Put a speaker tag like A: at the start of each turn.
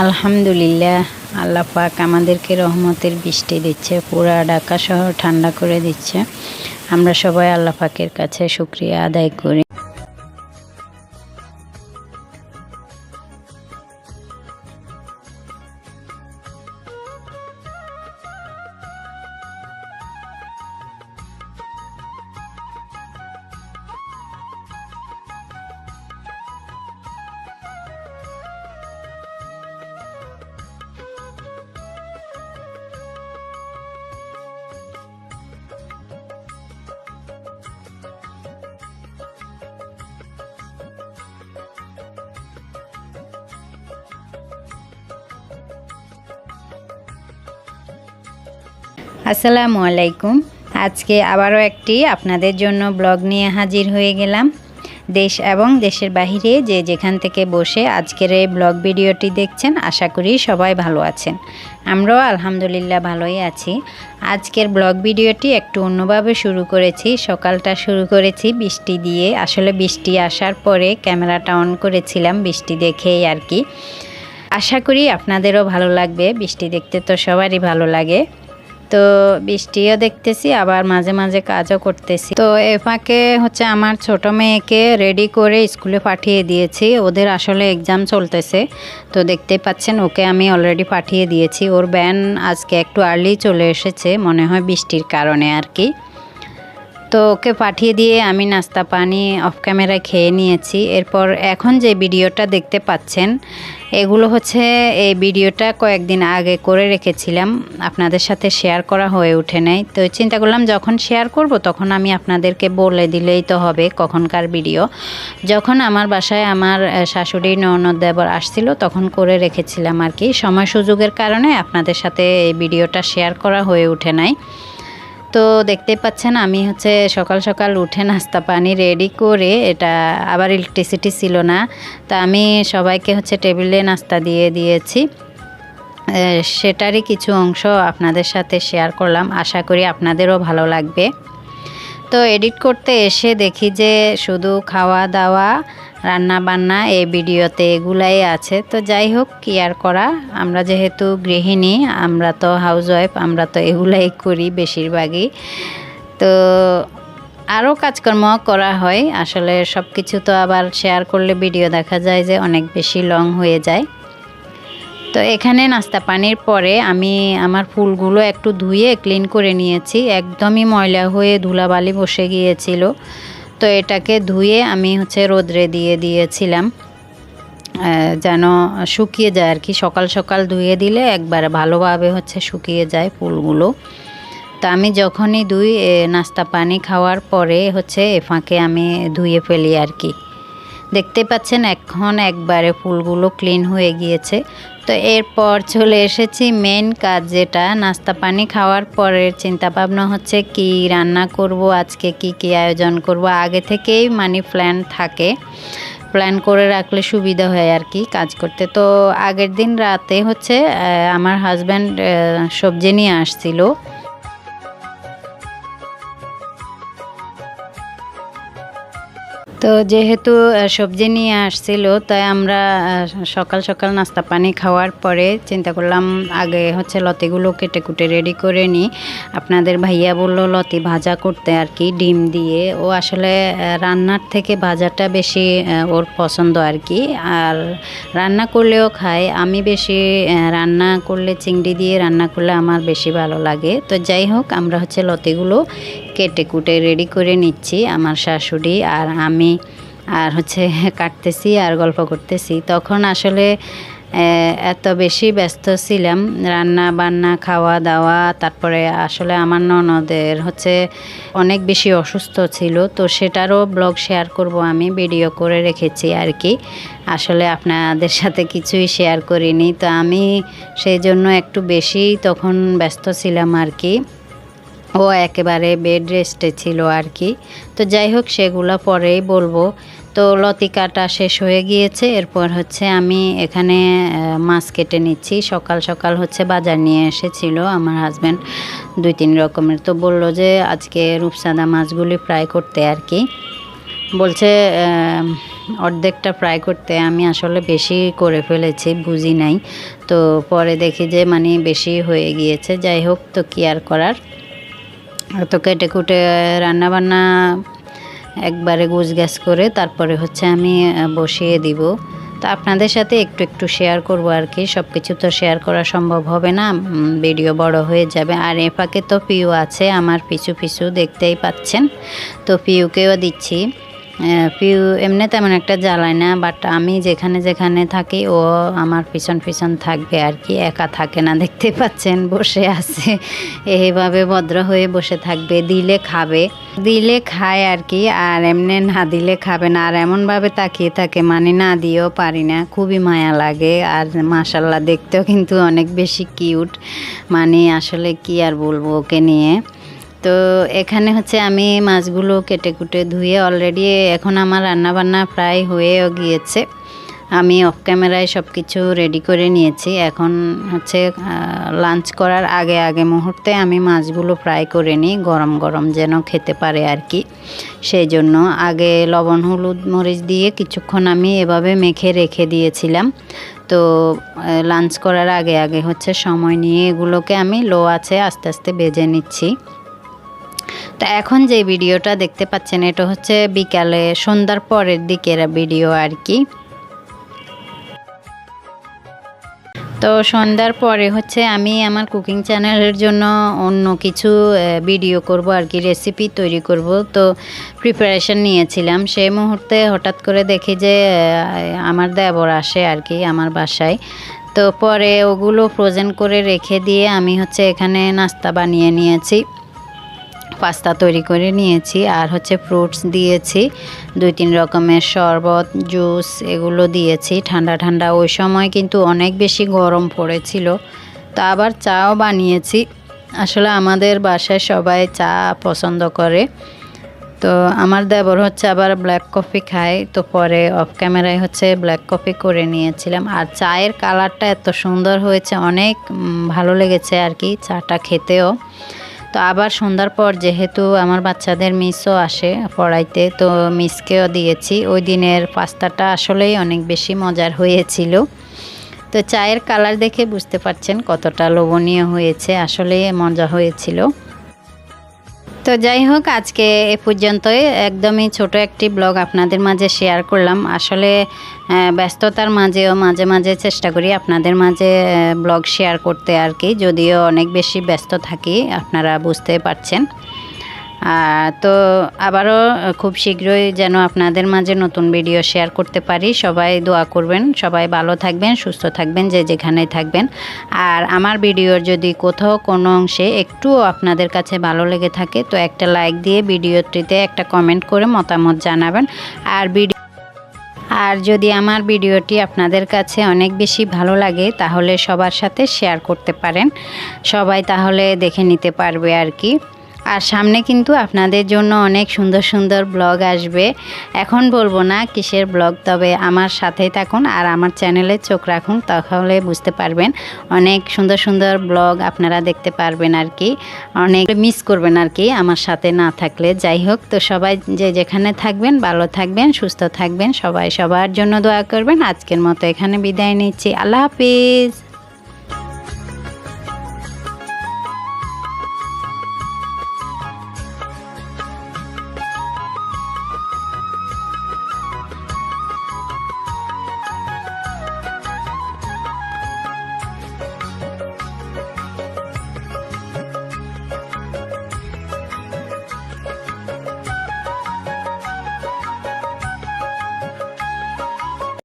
A: আলহামদুলিল্লাহ, আল্লাহ পাক আমাদেরকে রহমতের বৃষ্টি দিচ্ছে, পুরা ঢাকা শহর ঠান্ডা করে দিচ্ছে। আমরা সবাই আল্লাহ পাকের কাছে শুক্রিয়া আদায় করি। আসসালামু আলাইকুম। আজকে আবারও একটি আপনাদের জন্য ব্লগ নিয়ে হাজির হয়ে গেলাম। দেশ এবং দেশের বাহিরে যে যেখান থেকে বসে আজকের এই ব্লগ ভিডিওটি দেখছেন, আশা করি সবাই ভালো আছেন। আমরাও আলহামদুলিল্লাহ ভালোই আছি। আজকের ব্লগ ভিডিওটি একটু অন্যভাবে শুরু করেছি। সকালটা শুরু করেছি বৃষ্টি দিয়ে। আসলে বৃষ্টি আসার পরে ক্যামেরাটা অন করেছিলাম বৃষ্টি দেখেই আর কি। আশা করি আপনাদেরও ভালো লাগবে। বৃষ্টি দেখতে তো সবারই ভালো লাগে। তো বৃষ্টিও দেখতেছি, আবার মাঝে মাঝে কাজও করতেছি। তো এ ফাঁকে হচ্ছে আমার ছোট মেয়েকে রেডি করে স্কুলে পাঠিয়ে দিয়েছি। ওদের আসলে এক্সাম চলতেছে। তো দেখতে পাচ্ছেন, ওকে আমি অলরেডি পাঠিয়ে দিয়েছি। ওর ব্যান আজকে একটু আর্লি চলে এসেছে, মনে হয় বৃষ্টির কারণে আর কি। তো ওকে পাঠিয়ে দিয়ে আমি নাস্তা পানি অফ ক্যামেরায় খেয়ে নিয়েছি। এরপর এখন যে ভিডিওটা দেখতে পাচ্ছেন, এগুলো হচ্ছে এই ভিডিওটা কয়েকদিন আগে করে রেখেছিলাম। আপনাদের সাথে শেয়ার করা হয়ে ওঠে নাই। তো চিন্তা করলাম যখন শেয়ার করব তখন আমি আপনাদেরকে বলে দিলেই তো হবে কখনকার ভিডিও। যখন আমার বাসায় আমার শাশুড়ি, ননদ, দেবর আসছিল তখন করে রেখেছিলাম আর কি। সময় সুযোগের কারণে আপনাদের সাথে এই ভিডিওটা শেয়ার করা হয়ে ওঠে নাই। তো দেখতে পাচ্ছেন, আমি হচ্ছে সকাল সকাল উঠে নাস্তা পানি রেডি করে এটা আবার ইলেকট্রিসিটি ছিল না। তা আমি সবাইকে হচ্ছে টেবিলে নাস্তা দিয়ে দিয়েছি। সেটারই কিছু অংশ আপনাদের সাথে শেয়ার করলাম। আশা করি আপনাদেরও ভালো লাগবে। তো এডিট করতে এসে দেখি যে শুধু খাওয়া দাওয়া রান্না বান্না এই ভিডিওতে এগুলাই আছে। তো যাই হোক, কি আর করা? আমরা যেহেতু গৃহিণী, আমরা তো হাউস ওয়াইফ আমরা তো এগুলাই করি বেশিরভাগই। তো আরও কাজকর্ম করা হয়। আসলে সব কিছু তো আবার শেয়ার করলে ভিডিও দেখা যায় যে অনেক বেশি লং হয়ে যায়। তো এখানে নাস্তা পানির পরে আমি আমার ফুলগুলো একটু ধুয়ে ক্লিন করে নিয়েছি। একদমই ময়লা হয়ে ধুলাবালি বসে গিয়েছিল। তো এটাকে ধুয়ে আমি হচ্ছে রোদ্রে দিয়ে দিয়েছিলাম যেন শুকিয়ে যায় আর কি। সকাল সকাল ধুয়ে দিলে একবার ভালোভাবে হচ্ছে শুকিয়ে যায় ফুলগুলো। তো আমি যখনই ধুই নাস্তা পানি খাওয়ার পরে হচ্ছে এ ফাঁকে আমি ধুয়ে ফেলি আর কি। দেখতে পাচ্ছেন, এখন একবারে ফুলগুলো ক্লিন হয়ে গিয়েছে। তো এরপর চলে এসেছি মেন কাজ যেটা, নাস্তা পানি খাওয়ার পরের চিন্তা ভাবনা হচ্ছে কি রান্না করব, আজকে কি কি আয়োজন করব। আগে থেকেই মানি প্ল্যান থাকে। প্ল্যান করে রাখলে সুবিধা হয় আর কি কাজ করতে। তো আগের দিন রাতে হচ্ছে আমার হাজব্যান্ড সবজি নিয়ে আসছিল। তো যেহেতু সবজি নিয়ে আসছিল, তাই আমরা সকাল সকাল নাস্তা পানি খাওয়ার পরে চিন্তা করলাম আগে হচ্ছে লতিগুলো কেটে কুটে রেডি করে নিই। আপনাদের ভাইয়া বলল লতি ভাজা করতে আর কি, ডিম দিয়ে। ও আসলে রান্নার থেকে ভাজাটা বেশি ওর পছন্দ আর কি। আর রান্না করলেও খায়। আমি বেশি রান্না করলে, চিংড়ি দিয়ে রান্না করলে আমার বেশি ভালো লাগে। তো যাই হোক, আমরা হচ্ছে লতিগুলো কেটে কুটে রেডি করে নিচ্ছি আমার শাশুড়ি আর আমি আর হচ্ছে কাটতেছি আর গল্প করতেছি। তখন আসলে এত বেশি ব্যস্ত ছিলাম। রান্না বান্না, খাওয়া দাওয়া, তারপরে আসলে আমার ননদের হচ্ছে অনেক বেশি অসুস্থ ছিল। তো সেটারও ব্লগ শেয়ার করব আমি ভিডিও করে রেখেছি আর কি আসলে আপনাদের সাথে কিছুই শেয়ার করিনি। তো আমি সেই জন্য একটু বেশি তখন ব্যস্ত ছিলাম আর কি ও একেবারে বেড রেস্টে ছিল আর কি। তো যাই হোক, সেগুলো পরেই বলব। তো লতিকাটা শেষ হয়ে গিয়েছে, এরপর হচ্ছে আমি এখানে মাছ কেটে নিচ্ছি। সকাল সকাল হচ্ছে বাজার নিয়ে এসেছিল আমার হাজব্যান্ড দুই তিন রকমের। তো বলল যে, আজকে রূপসাদা মাছগুলি ফ্রাই করতে আর কি। বলছে অর্ধেকটা ফ্রাই করতে আমি আসলে বেশি করে ফেলেছি, বুঝি নাই। তো পরে দেখি যে মানে বেশি হয়ে গিয়েছে। যাই হোক, তো কি আর করার? তো কেটে কুটে রান্নাবান্না একবারে গুছ গ্যাস করে তারপরে হচ্ছে আমি বসিয়ে দিব। তো আপনাদের সাথে একটু একটু শেয়ার করব আর কি। সব কিছু তো শেয়ার করা সম্ভব হবে না। ভিডিও বড় হয়ে যাবে। আর এ ফাঁকে তো পিউ আছে, আমার পিছু পিছু দেখতেই পাচ্ছেন। তো পিউকেও দিচ্ছি। পিউ এমনি তেমন একটা জ্বালায় না বাট আমি যেখানে যেখানে থাকি, ও আমার পিছন পিছন থাকবে আর কি, একা থাকে না, দেখতে পাচ্ছেন, বসে আছে। এইভাবে ভদ্র হয়ে বসে থাকবে, দিলে খাবে। দিলে খায় আর কি, আর এমনি না দিলে খাবে না, আর এমনভাবে তাকিয়ে থাকে মানে না দিয়েও পারি না। খুবই মায়া লাগে, আর মাশাল্লাহ দেখতেও কিন্তু অনেক বেশি কিউট মানে আসলে কি আর বলব ওকে নিয়ে? তো এখানে হচ্ছে আমি মাছগুলো কেটে কুটে ধুয়ে অলরেডি এখন আমার রান্নাবান্না প্রায় হয়েও গিয়েছে। আমি অফ ক্যামেরায় সব কিছু রেডি করে নিয়েছি। এখন হচ্ছে লাঞ্চ করার আগে আগে মুহূর্তে আমি মাছগুলো ফ্রাই করে নিই, গরম গরম যেন খেতে পারে আর কি সেই জন্য আগে লবণ, হলুদ, মরিচ দিয়ে কিছুক্ষণ আমি এভাবে মেখে রেখে দিয়েছিলাম। তো লাঞ্চ করার আগে আগে হচ্ছে সময় নিয়ে এগুলোকে আমি লো আছে আস্তে আস্তে বেজে নিচ্ছি। তো এখন যে ভিডিওটা দেখতে পাচ্ছেন, এটা হচ্ছে বিকালে সন্ধ্যার পরের দিকের ভিডিও আর কি। তো সন্ধ্যার পরে হচ্ছে আমি আমার কুকিং চ্যানেলের জন্য অন্য কিছু ভিডিও করব আর কি, রেসিপি তৈরি করব। তো প্রিপারেশন নিয়েছিলাম। সেই মুহূর্তে হঠাৎ করে দেখি যে আমার দেবর আসে আর কি, আমার বাসায়। তো পরে ওগুলো ফ্রোজেন করে রেখে দিয়ে আমি হচ্ছে এখানে নাস্তা বানিয়ে নিয়েছি। পাস্তা তৈরি করে নিয়েছি আর হচ্ছে ফ্রুটস দিয়েছি। দুই তিন রকমের শরবত জুস এগুলো দিয়েছি। ঠান্ডা ঠান্ডা ওই সময় কিন্তু অনেক বেশি গরম পড়েছিল। তো আবার চাও বানিয়েছি। আসলে আমাদের বাসায় সবাই চা পছন্দ করে। তো আমার দেবর হচ্ছে আবার ব্ল্যাক কফি খায়। তো পরে অফ ক্যামেরায় হচ্ছে ব্ল্যাক কফি করে নিয়েছিলাম। আর চায়ের কালারটা এত সুন্দর হয়েছে, অনেক ভালো লেগেছে আর কি চাটা খেতেও। তো আবার সন্ধ্যার পর যেহেতু আমার বাচ্চাদের মিসও আসে পড়াইতে, তো মিসকেও দিয়েছি। ওই দিনের পাস্তাটা আসলেই অনেক বেশি মজার হয়েছিল। তো চায়ের কালার দেখে বুঝতে পারছেন কতটা লোভনীয় হয়েছে, আসলেই মজা হয়েছিল। তো যাই হোক, আজকে এ পর্যন্তই। একদমই ছোট একটি ব্লগ আপনাদের মাঝে শেয়ার করলাম। আসলে ব্যস্ততার মাঝেও মাঝে মাঝে চেষ্টা করি আপনাদের মাঝে ব্লগ শেয়ার করতে আর কি। যদিও অনেক বেশি ব্যস্ত থাকি, আপনারা বুঝতে পারছেন। তো আবারও খুব শীঘ্রই যেন আপনাদের মাঝে নতুন ভিডিও শেয়ার করতে পারি। সবাই দোয়া করবেন, সবাই ভালো থাকবেন, সুস্থ থাকবেন, যে যেখানেই থাকবেন। আর আমার ভিডিওর যদি কোথাও কোনো অংশে একটুও আপনাদের কাছে ভালো লেগে থাকে, তো একটা লাইক দিয়ে ভিডিওটিতে একটা কমেন্ট করে মতামত জানাবেন। আর ভিডিও আর যদি আমার ভিডিওটি আপনাদের কাছে অনেক বেশি ভালো লাগে, তাহলে সবার সাথে শেয়ার করতে পারেন। সবাই তাহলে দেখে নিতে পারবে আর কি। আর সামনে কিন্তু আপনাদের জন্য অনেক সুন্দর সুন্দর ব্লগ আসবে। এখন বলব না কিসের ব্লগ, তবে আমার সাথেই থাকুন আর আমার চ্যানেলে চোখ রাখুন, তাহলে বুঝতে পারবেন অনেক সুন্দর সুন্দর ব্লগ আপনারা দেখতে পারবেন আর কি। অনেক মিস করবেন আর কি আমার সাথে না থাকলে। যাই হোক, তো সবাই যে যেখানে থাকবেন, ভালো থাকবেন, সুস্থ থাকবেন, সবাই সবার জন্য দোয়া করবেন। আজকের মতো এখানে বিদায় নিচ্ছি। আল্লাহ হাফিজ।